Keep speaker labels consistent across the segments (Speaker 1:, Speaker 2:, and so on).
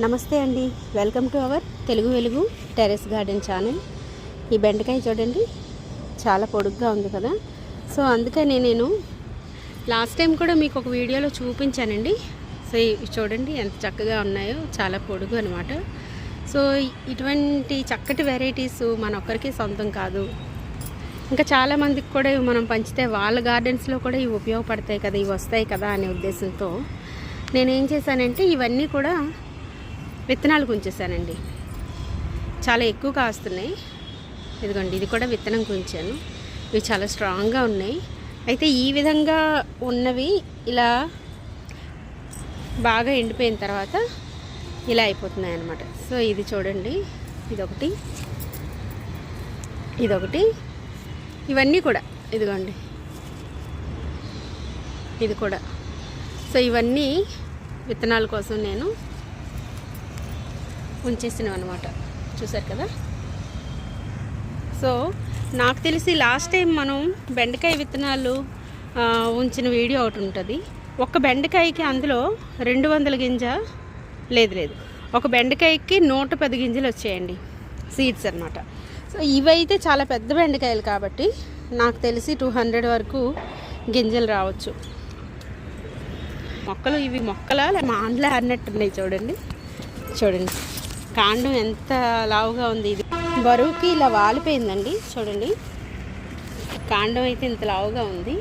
Speaker 1: నమస్తే అండి. Welcome to our Telugu వెలుగు టెరెస్ గార్డెన్ ఛానల్ ఈ బెండకాయ చూడండి చాలా పొడుగ్గా ఉంది కదా. సో అందుకని నేను లాస్ట్ టైం కూడా మీకు ఒక వీడియోలో చూపించానండి. సో చూడండి ఎంత చక్కగా ఉన్నాయో చాలా పొడుగు అనమాట సో ఇటువంటి చక్కటి వెరైటీస్ మన ఒక్కరికి సొంతం కాదు. ఇంకా చాలా మందికి కూడా ఇవి మనం పంచితే వాళ్ళ గార్డెన్స్లో కూడా ఇవి ఉపయోగపడతాయి కదా ఇవి వస్తాయి కదా అనే ఉద్దేశంతో నేనేం చేశానంటే ఇవన్నీ కూడా విత్తనాలు గుంచేసానండి చాలా ఎక్కువ కాస్తున్నాయి ఇదిగోండి ఇది కూడా విత్తనం కుంచాను ఇవి చాలా స్ట్రాంగ్గా ఉన్నాయి. అయితే ఈ విధంగా ఉన్నవి ఇలా బాగా ఎండిపోయిన తర్వాత ఇలా అయిపోతున్నాయి అన్నమాట. సో ఇది చూడండి. ఇదొకటి. ఇదొకటి. ఇవన్నీ కూడా. ఇదిగోండి. ఇది కూడా. సో ఇవన్నీ విత్తనాల కోసం నేను ఉంచేసినాం అనమాట చూసారు కదా? సో నాకు తెలిసి లాస్ట్ టైం మనం బెండకాయ విత్తనాలు ఉంచిన వీడియో ఒకటి ఉంటుంది. ఒక బెండకాయకి అందులో రెండు వందల గింజ లేదు లేదు. ఒక బెండకాయకి నూట పది గింజలు వచ్చాయండి సీడ్స్ అనమాట సో ఇవైతే చాలా పెద్ద బెండకాయలు కాబట్టి నాకు తెలిసి టూ హండ్రెడ్ వరకు గింజలు రావచ్చు. మొక్కలు ఇవి మొక్కలా మాండ్లే అన్నట్టున్నాయి చూడండి. చూడండి. కాండం ఎంత లావుగా ఉంది ఇది. బరువుకి ఇలా వాలిపోయిందండి చూడండి. కాండం అయితే ఇంత లావుగా ఉంది.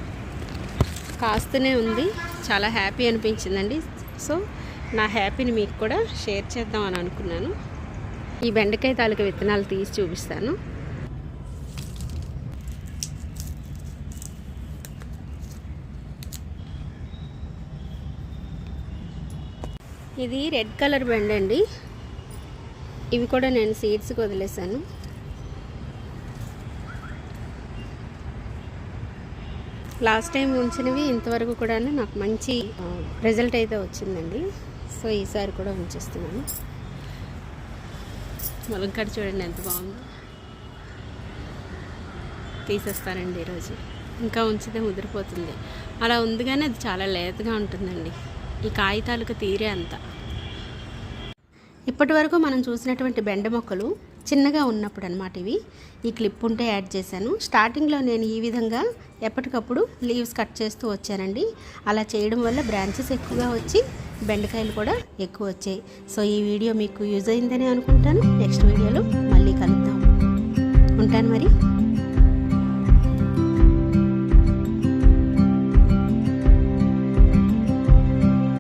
Speaker 1: కాస్తూనే ఉంది. చాలా హ్యాపీ అనిపించిందండి. సో నా హ్యాపీని మీకు కూడా షేర్ చేద్దామని అనుకున్నాను. ఈ బెండకాయ తాలూకా విత్తనాలు తీసి చూపిస్తాను. ఇది రెడ్ కలర్ బెండ అండి ఇవి కూడా నేను సీడ్స్కి వదిలేసాను. లాస్ట్ టైం ఉంచినవి ఇంతవరకు కూడా నాకు మంచి రిజల్ట్ అయితే వచ్చిందండి. సో ఈసారి కూడా ఉంచేస్తున్నాను. ములంకాడ చూడండి ఎంత బాగుందో. తీసేస్తానండి ఈరోజు. ఇంకా ఉంచితే ముదిరిపోతుంది. అలా ఉంది కానీ అది చాలా లేతగా ఉంటుందండి. ఈ కాగితాలకు తీరే అంతా. ఇప్పటి వరకు మనం చూసినటువంటి బెండ మొక్కలు చిన్నగా ఉన్నప్పుడు అనమాట ఇవి. ఈ క్లిప్ ఉంటే యాడ్ చేశాను. స్టార్టింగ్లో నేను ఈ విధంగా ఎప్పటికప్పుడు లీవ్స్ కట్ చేస్తూ వచ్చానండి. అలా చేయడం వల్ల బ్రాంచెస్ ఎక్కువగా వచ్చి బెండకాయలు కూడా ఎక్కువ వచ్చాయి. సో ఈ వీడియో మీకు యూజ్ అయిందని అనుకుంటాను. నెక్స్ట్ వీడియోలో మళ్ళీ కలుద్దాం. ఉంటాను మరి.